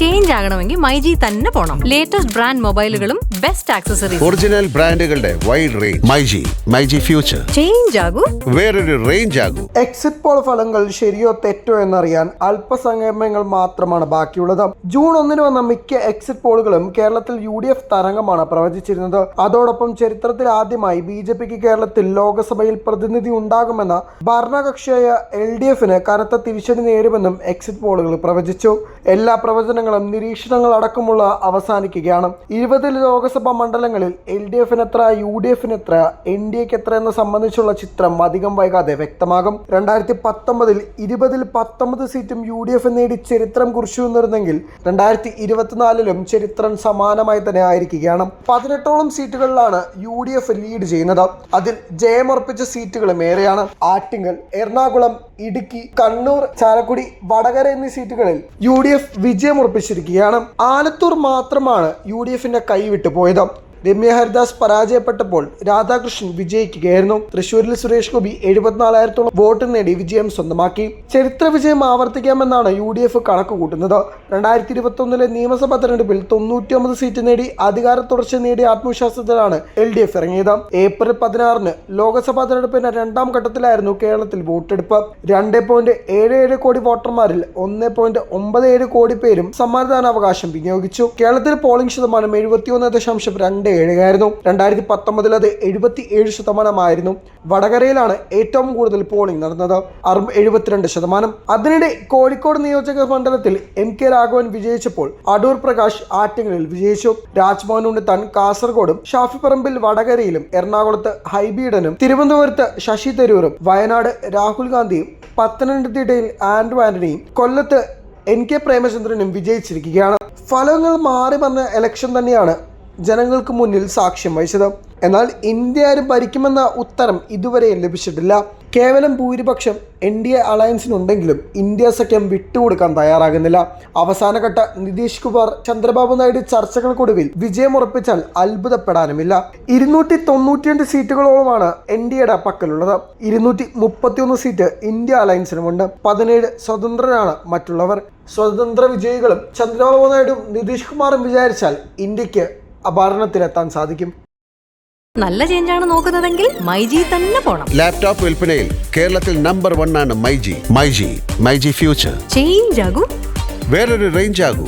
Change ആകണമെങ്കിൽ മൈജി തന്നെ പോണം. ലേറ്റസ്റ്റ് ബ്രാൻഡ് മൊബൈലുകളും ബെസ്റ്റ് ആക്സസറീസ് ഒറിജിനൽ ബ്രാൻഡുകളുടെ wide range myG myG future change ആകൂ. വേറൊരു റേഞ്ച് ആകൂ. എക്സിറ്റ് പോൾ ഫലങ്ങൾ ശരിയോ തെറ്റോ എന്നറിയാൻ അല്പസംഗമങ്ങൾ മാത്രമാണ് ബാക്കിയുള്ളത്. ജൂൺ ഒന്നിന് വന്ന മിക്ക എക്സിറ്റ് പോളുകളും കേരളത്തിൽ യു ഡി എഫ് തരംഗമാണ് പ്രവചിച്ചിരുന്നത്. അതോടൊപ്പം ചരിത്രത്തിൽ ആദ്യമായി ബി ജെ പിക്ക് കേരളത്തിൽ ലോക്സഭയിൽ പ്രതിനിധി ഉണ്ടാകുമെന്ന ഭരണകക്ഷിയായ എൽ ഡി എഫിന് കനത്ത തിരിച്ചടി നേരുമെന്നും എക്സിറ്റ് പോളുകൾ പ്രവചിച്ചു. എല്ലാ പ്രവചനങ്ങളും നിരീക്ഷണങ്ങൾ അടക്കമുള്ള അവസാനിക്കുകയാണ്. ഇരുപത് ലോക്സഭാ മണ്ഡലങ്ങളിൽ എൽ ഡി എഫിന് എത്ര യു ഡി എഫിന് എത്ര എൻ ഡി എക്ക് എത്ര എന്ന സംബന്ധിച്ചുള്ള ചിത്രം അധികം വൈകാതെ വ്യക്തമാകും. രണ്ടായിരത്തി പത്തൊമ്പതിൽ ഇരുപതിൽ പത്തൊമ്പത് സീറ്റും യു ഡി എഫ് നേടി ചരിത്രം കുറിച്ചു എന്നിരുന്നെങ്കിൽ രണ്ടായിരത്തി ഇരുപത്തിനാലിലും ചരിത്രം സമാനമായി തന്നെ ആയിരിക്കുകയാണ്. പതിനെട്ടോളം സീറ്റുകളിലാണ് യു ഡി എഫ് ലീഡ് ചെയ്യുന്നത്. അതിൽ ജയമുറപ്പിച്ച സീറ്റുകളും ഏറെയാണ്. ആറ്റിങ്ങൽ എറണാകുളം ഇടുക്കി കണ്ണൂർ ചാലക്കുടി വടകര എന്നീ സീറ്റുകളിൽ യു ഡി എഫ് വിജയമുറപ്പിച്ചിരിക്കുകയാണ് ആലത്തൂർ മാത്രമാണ് യു ഡി എഫിന്റെ കൈവിട്ടു പോയത്. രമ്യ ഹരിദാസ് പരാജയപ്പെട്ടപ്പോൾ രാധാകൃഷ്ണൻ വിജയിക്കുകയായിരുന്നു. തൃശൂരിൽ സുരേഷ് ഗോപി എഴുപത്തിനാലായിരത്തോളം വോട്ട് നേടി വിജയം സ്വന്തമാക്കി. ചരിത്ര വിജയം ആവർത്തിക്കാമെന്നാണ് യു ഡി എഫ് കണക്ക് കൂട്ടുന്നത് രണ്ടായിരത്തി ഇരുപത്തി ഒന്നിലെ നിയമസഭാ തെരഞ്ഞെടുപ്പിൽ തൊണ്ണൂറ്റിയൊമ്പത് സീറ്റ് നേടി അധികാര തുടർച്ച നേടിയ ആത്മവിശ്വാസത്തിലാണ് എൽ ഡി എഫ് ഇറങ്ങിയത്. ഏപ്രിൽ പതിനാറിന് ലോക്സഭാ തെരഞ്ഞെടുപ്പിന്റെ രണ്ടാം ഘട്ടത്തിലായിരുന്നു കേരളത്തിൽ വോട്ടെടുപ്പ്. രണ്ട് പോയിന്റ് ഏഴ് ഏഴ് കോടി വോട്ടർമാരിൽ ഒന്ന് പോയിന്റ് ഒമ്പത് ഏഴ് കോടി പേരും സമ്മതിദാനാവകാശം വിനിയോഗിച്ചു. കേരളത്തിൽ പോളിംഗ് ശതമാനം എഴുപത്തിയൊന്ന് ദശാംശം രണ്ട് ഏഴായിരുന്നു രണ്ടായിരത്തി പത്തൊമ്പതിൽ അത് എഴുപത്തി ഏഴ് ശതമാനമായിരുന്നു. വടകരയിലാണ് ഏറ്റവും കൂടുതൽ പോളിംഗ് നടന്നത്. എഴുപത്തിരണ്ട് ശതമാനം. അതിനിടെ കോഴിക്കോട് നിയോജക മണ്ഡലത്തിൽ എം കെ രാഘവൻ വിജയിച്ചപ്പോൾ അടൂർ പ്രകാശ് ആറ്റിങ്ങലിൽ വിജയിച്ചു. രാജ്മോഹൻ ഉണ്ണിത്താൻ കാസർഗോഡും ഷാഫി പറമ്പിൽ വടകരയിലും എറണാകുളത്ത് ഹൈബീഡനും തിരുവനന്തപുരത്ത് ശശി തരൂരും വയനാട് രാഹുൽ ഗാന്ധിയും പത്തനംതിട്ടയിൽ ആൻഡ്രു ആന്റണിയും കൊല്ലത്ത് എൻ കെ പ്രേമചന്ദ്രനും വിജയിച്ചിരിക്കുകയാണ്. ഫലങ്ങൾ മാറി വന്ന ഇലക്ഷൻ തന്നെയാണ് ജനങ്ങൾക്ക് മുന്നിൽ സാക്ഷ്യം വഹിച്ചത്. എന്നാൽ ഇന്ത്യ ആരും ഭരിക്കുമെന്ന ഉത്തരം ഇതുവരെ ലഭിച്ചിട്ടില്ല. കേവലം ഭൂരിപക്ഷം എൻ ഡി എ അലയൻസിനുണ്ടെങ്കിലും ഇന്ത്യ സഖ്യം വിട്ടുകൊടുക്കാൻ തയ്യാറാകുന്നില്ല. അവസാനഘട്ട നിതീഷ് കുമാർ ചന്ദ്രബാബു നായിഡു ചർച്ചകൾക്കൊടുവിൽ വിജയമുറപ്പിച്ചാൽ അത്ഭുതപ്പെടാനുമില്ല. ഇരുന്നൂറ്റി തൊണ്ണൂറ്റിരണ്ട് സീറ്റുകളോളമാണ് എൻ ഡി എയുടെ പക്കലുള്ളത്. ഇരുന്നൂറ്റി മുപ്പത്തിയൊന്ന് സീറ്റ് ഇന്ത്യ അലയൻസിനുമുണ്ട്. പതിനേഴ് സ്വതന്ത്രരാണ് മറ്റുള്ളവർ. സ്വതന്ത്ര വിജയികളും ചന്ദ്രബാബു നായിഡുവും നിതീഷ് കുമാറും വിചാരിച്ചാൽ ഇന്ത്യയ്ക്ക് അപഹരണത്തിലെത്താൻ സാധിക്കും. നല്ല ചേഞ്ച് ആണ് നോക്കുന്നതെങ്കിൽ മൈജി തന്നെ പോണം. ലാപ്ടോപ്പ് വിൽപ്പനയിൽ കേരളത്തിൽ നമ്പർ വൺ ആണ് myG. MyG myG future change ആകും. വേറൊരു റേഞ്ച് ആകൂ.